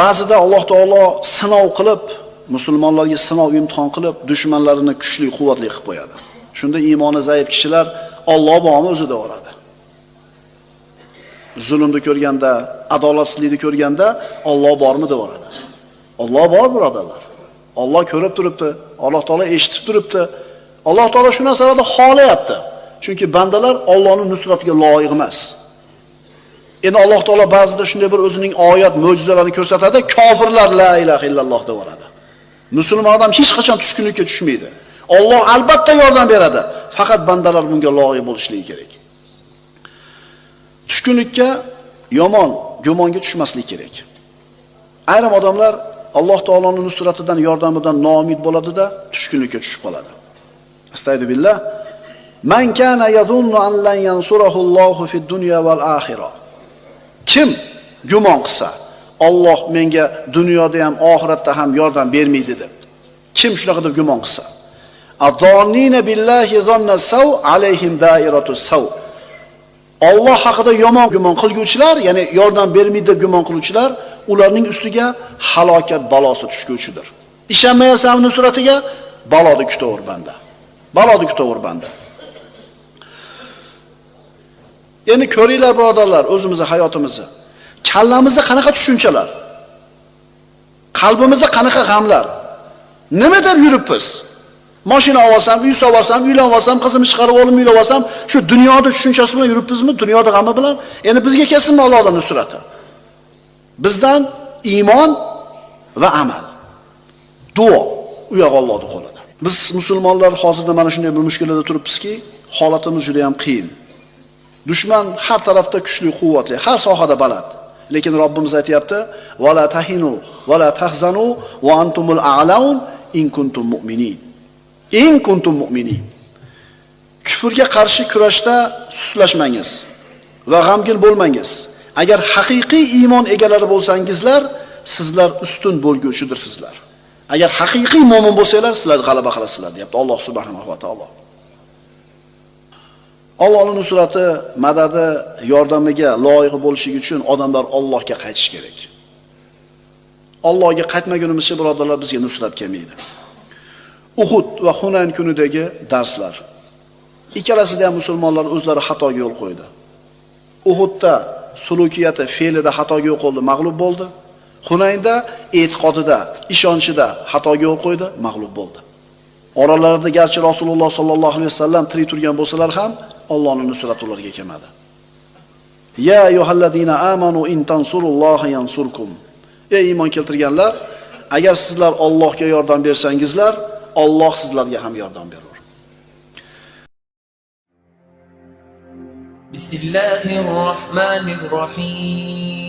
ba'zida alloh taolo sinov qilib musulmonlarga sinov imtihon qilib dushmanlarini kuchli quvvatli qilib qo'yadi. Shunda iymoni zaif kishilar Alloh bormi o'zi deyaveradi zulmni ko'rganda adolatsizlikni ko'rganda Alloh bormi deyaveradi Alloh bor birodarlar. Alloh ko'rib turibdi alloh taolo eshitib turibdi. Alloh taolo shu narsalarni xohlayapti. Chunki bandalar Allohning nusratiga loyiq emas. Endi Alloh taolo ba'zida shunday bir o'zining oyat, mo'jizalarini ko'rsatadi, kofirlar la ilaha illalloh deb yuboradi. Musulmon odam hech qachon tushkunlikka tushmaydi. Alloh albatta yordam beradi, faqat bandalar bunga loyiq bo'lishligi kerak. Tushkunlikka yomon gumonga tushmaslik kerak. Ayrim odamlar Alloh taoloning nusratidan, yordamidan noumid bo'ladida tushkunlikka tushib qoladi. Astagfirullah. Man kana yadhunnu an lan yansurahu Allohu fid dunya val akhirah. Kim gumon qilsa, Alloh menga dunyoda ham, oxiratda ham yordam bermaydi deb. Kim shunaqa deb gumon qilsa, adonnina billahi zanna saw alayhim dairatu saw. Alloh haqida yomon gumon qilguvchilar, ya'ni yordam bermaydi deb gumon qiluvchilar, ularning ustiga halokat balosi tushguvchidir. Ishonmayapsanmi nusratiga? Baloni kutaver banda. Baloni kutaver banda. Endi ko'ringlar birodarlar, o'zimizni hayotimizni. Kallamizda qanaqa tushunchalar? Qalbimizda qanaqa g'amlar? Nima deb yuribmiz? Mashina olsam, uy solsam, uylanib olsam, qizimni chiqarib olib uylab olsam, shu dunyoda tushunchasi bilan yuribmizmi? Dunyoda g'ami bilan? Endi bizga kelsinmi Allohdan nusrati? Bizdan iymon va amal. Duo u yoq Allohning qo'lida. Biz musulmonlar hozirda mana shunday bir mushkulada turibmizki, holatimiz juda ham qiyin. Dushman har tarafda kuchli, quvvatli, har sohada baland. Lekin Robbimiz aytayapti: "Va la tahinu va la tahzanu va antumul a'laun in kuntum mu'minin." In kuntum mu'minin. Kufrga qarshi kurashda suslashmangiz va g'amgin bo'lmangiz. Agar haqiqiy iymon egalari bo'lsangizlar, sizlar ustun bo'lguvchidirsizlar. Agar haqiqiy mo'min bo'lsanglar, sizlar g'alaba qilasizlar, deyapti Alloh subhanahu va taolo. Allohning nusrati, madadi, yordamiga loyiq bo'lishligi uchun odamlar Allohga qaytish kerak. Allohga qaytmagunimizcha birodarlar bizga nusrat kelmaydi. Uhud va Hunayn kunidagi darslar. Ikkalasida ham musulmonlar o'zlari xatoga yo'l qo'ydi. Uhudda sulukiyati, fe'lida xatoga yo'l qo'ydi, mag'lub bo'ldi. Hunaynda e'tiqodida, ishonchida xatoga yo'l qo'ydi, mag'lub bo'ldi. Oralarida garchi Rasululloh sollallohu alayhi vasallam tirik turgan bo'lsalar ham Allohning nusrati ularga kelmadi. Ya ayyuhallazina amanu in tansurulloha yansurkum. Ey iymon keltirganlar, agar sizlar Allohga yordam bersangizlar, Alloh sizlarga ham yordam berur. بسم الله الرحمن الرحيم